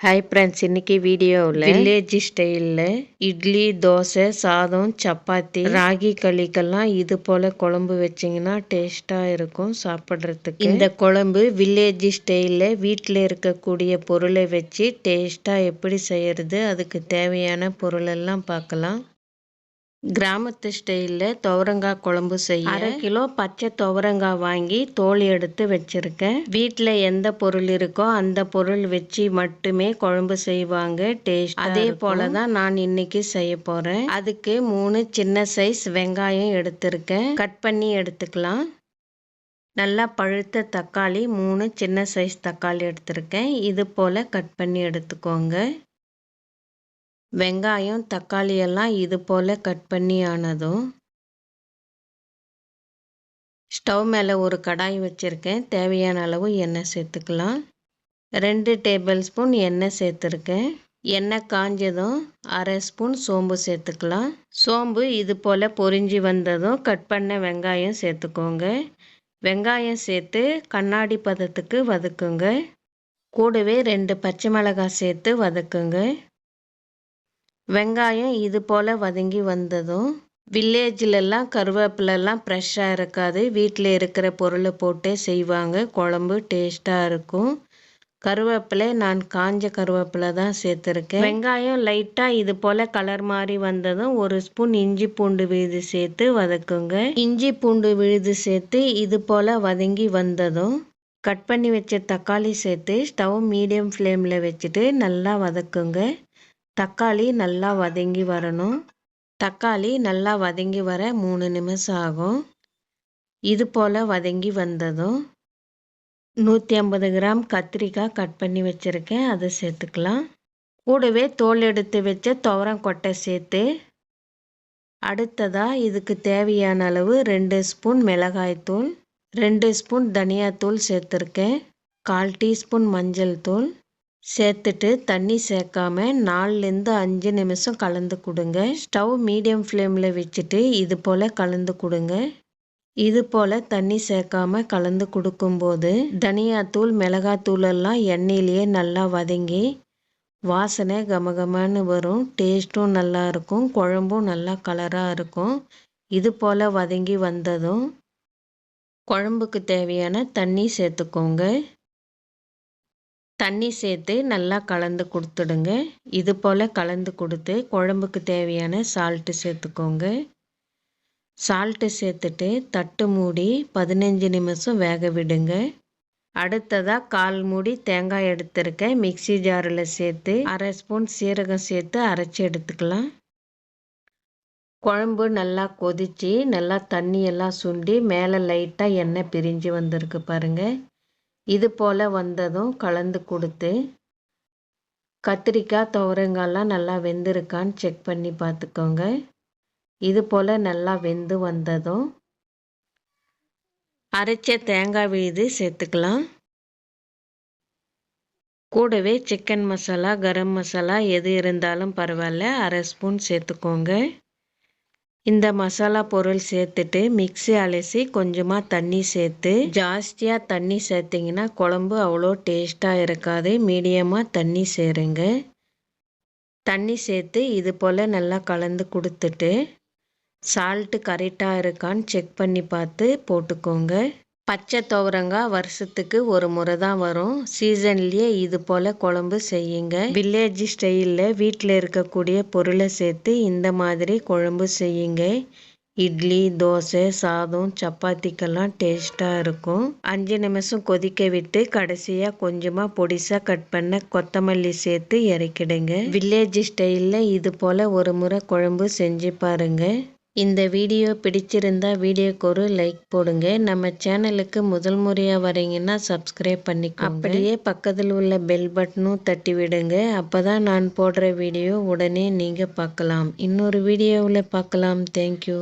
Hi friends இன்னைக்கு வீடியோவில் village ஸ்டைலில் இட்லி தோசை சாதம் சப்பாத்தி ராகி களிக்கெல்லாம் இது போல் குழம்பு வச்சிங்கன்னா டேஸ்ட்டாக இருக்கும் சாப்பிட்றதுக்கு. இந்த குழம்பு வில்லேஜ் ஸ்டைலில் வீட்டில் இருக்கக்கூடிய பொருளை வச்சு டேஸ்ட்டாக எப்படி செய்கிறது அதுக்கு தேவையான பொருளெல்லாம் பார்க்கலாம். கிராமத்து ஸ்டைலில் துவரங்காய் குழம்பு செய்ய. அரை கிலோ பச்சை துவரங்காய் வாங்கி தோல் எடுத்து வச்சுருக்கேன். வீட்டில் எந்த பொருள் இருக்கோ அந்த பொருள் வச்சு மட்டுமே குழம்பு செய்வாங்க. டேஸ்ட் அதே போல தான் நான் இன்னைக்கு செய்ய போகிறேன் அதுக்கு மூணு சின்ன சைஸ் வெங்காயம் எடுத்திருக்கேன். கட் பண்ணி எடுத்துக்கலாம். நல்லா பழுத்த தக்காளி மூணு சின்ன சைஸ் தக்காளி எடுத்திருக்கேன். இது போல் கட் பண்ணி எடுத்துக்கோங்க. வெங்காயம் தக்காளி எல்லாம் இது போல் கட் பண்ணி ஆனதும் ஸ்டவ் மேலே ஒரு கடாய் வச்சுருக்கேன். தேவையான அளவு எண்ணெய் சேர்த்துக்கலாம். ரெண்டு டேபிள் ஸ்பூன் எண்ணெய் சேர்த்துருக்கேன். எண்ணெய் காஞ்சதும் அரை ஸ்பூன் சோம்பு சேர்த்துக்கலாம். சோம்பு இது போல் பொரிஞ்சு வந்ததும் கட் பண்ண வெங்காயம் சேர்த்துக்கோங்க. வெங்காயம் சேர்த்து கண்ணாடி பதத்துக்கு வதக்குங்க. கூடவே ரெண்டு பச்சை மிளகாய் சேர்த்து வதக்குங்க. வெங்காயம் இது போல் வதங்கி வந்ததும் வில்லேஜிலெல்லாம் கருவேப்பிலெல்லாம் ஃப்ரெஷ்ஷாக இருக்காது. வீட்டில் இருக்கிற பொருளை போட்டே செய்வாங்க. குழம்பு டேஸ்ட்டாக இருக்கும். கருவேப்பிலை நான் காஞ்ச கருவேப்பிலை தான் சேர்த்துருக்கேன். வெங்காயம் லைட்டாக இது போல் கலர் மாதிரி வந்ததும் ஒரு ஸ்பூன் இஞ்சி பூண்டு விழுது சேர்த்து வதக்குங்க. இஞ்சி பூண்டு விழுது சேர்த்து இது போல் வதங்கி வந்ததும் கட் பண்ணி வச்ச தக்காளி சேர்த்து ஸ்டவ் மீடியம் ஃப்ளேமில் வச்சுட்டு நல்லா வதக்குங்க. தக்காளி நல்லா வதங்கி வரணும். தக்காளி நல்லா வதங்கி வர மூணு நிமிஷம் ஆகும். இது போல் வதங்கி வந்ததும் நூற்றி ஐம்பது கிராம் கத்திரிக்காய் கட் பண்ணி வச்சுருக்கேன். அதை சேர்த்துக்கலாம். கூடவே தோல் எடுத்து வச்ச துவரம் கொட்டை சேர்த்து அடுத்ததாக இதுக்கு தேவையான அளவு ரெண்டு ஸ்பூன் மிளகாய்த்தூள் ரெண்டு ஸ்பூன் தனியாத்தூள் சேர்த்துருக்கேன். கால் டீஸ்பூன் மஞ்சள் தூள் சேர்த்துட்டு தண்ணி சேர்க்காம நாலுலேருந்து அஞ்சு நிமிஷம் கலந்து கொடுங்க. ஸ்டவ் மீடியம் ஃப்ளேமில் வச்சுட்டு இது போல் கலந்து கொடுங்க. இது போல் தண்ணி சேர்க்காம கலந்து கொடுக்கும்போது தனியாத்தூள் மிளகாத்தூள் எல்லாம் எண்ணெயிலேயே நல்லா வதங்கி வாசனை கமகமான்னு வரும். டேஸ்ட்டும் நல்லா இருக்கும். குழம்பும் நல்லா கலராக இருக்கும். இது போல் வதங்கி வந்ததும் குழம்புக்கு தேவையான தண்ணி சேர்த்துக்கோங்க. தண்ணி சேர்த்து நல்லா கலந்து கொடுத்துடுங்க. இது போல் கலந்து கொடுத்து குழம்புக்கு தேவையான சால்ட்டு சேர்த்துக்கோங்க. சால்ட்டு சேர்த்துட்டு தட்டு மூடி பதினஞ்சு நிமிஷம் வேக விடுங்க. அடுத்ததாக கால் மூடி தேங்காய் எடுத்துருக்கேன் மிக்சி ஜாரில் சேர்த்து அரை ஸ்பூன் சீரகம் சேர்த்து அரைச்சி எடுத்துக்கலாம். குழம்பு நல்லா கொதித்து நல்லா தண்ணியெல்லாம் சுண்டி மேலே லைட்டாக எண்ணெய் பிரிஞ்சு வந்திருக்கு பாருங்கள் இது போல் வந்ததும் கலந்து கொடுத்து கத்திரிக்காய் துவரங்காய்லாம் நல்லா வெந்திருக்கான்னு செக் பண்ணி பார்த்துக்கோங்க. இது போல் நல்லா வெந்து வந்ததும் அரைச்ச தேங்காய் விழுது சேர்த்துக்கலாம். கூடவே சிக்கன் மசாலா கரம் மசாலா எது இருந்தாலும் பரவாயில்ல அரை ஸ்பூன் சேர்த்துக்கோங்க. இந்த மசாலா பொருள் சேர்த்துட்டு மிக்சி அலசி கொஞ்சமாக தண்ணி சேர்த்து ஜாஸ்தியாக தண்ணி சேர்த்திங்கன்னா குழம்பு அவ்வளோ டேஸ்ட்டாக இருக்காது. மீடியமாக தண்ணி சேருங்க. தண்ணி சேர்த்து இது போல் நல்லா கலந்து கொடுத்துட்டு சால்ட்டு கரெக்டாக இருக்கான்னு செக் பண்ணி பார்த்து போட்டுக்கோங்க. பச்சை துவரங்காய் வருஷத்துக்கு ஒரு முறை தான் வரும். சீசன்லேயே இது போல் குழம்பு செய்யுங்க. வில்லேஜ் ஸ்டைலில் வீட்டில் இருக்கக்கூடிய பொருளை சேர்த்து இந்த மாதிரி குழம்பு செய்யுங்க. இட்லி தோசை சாதம் சப்பாத்திக்கெல்லாம் டேஸ்ட்டாக இருக்கும். அஞ்சு நிமிஷம் கொதிக்க விட்டு கடைசியாக கொஞ்சமாக பொடிசாக கட் பண்ண கொத்தமல்லி சேர்த்து இறக்கிடுங்க. வில்லேஜ் ஸ்டைலில் இது போல் ஒரு முறை குழம்பு செஞ்சு பாருங்கள் இந்த வீடியோ பிடிச்சிருந்தா வீடியோக்கு ஒரு லைக் போடுங்க. நம்ம சேனலுக்கு முதல் முறையாக வரீங்கன்னா சப்ஸ்கிரைப் பண்ணி அப்படியே பக்கத்தில் உள்ள பெல் பட்டனும் தட்டி விடுங்க. அப்போ தான் நான் போடுற வீடியோ உடனே நீங்கள் பார்க்கலாம். இன்னொரு வீடியோவில் பார்க்கலாம். தேங்க்யூ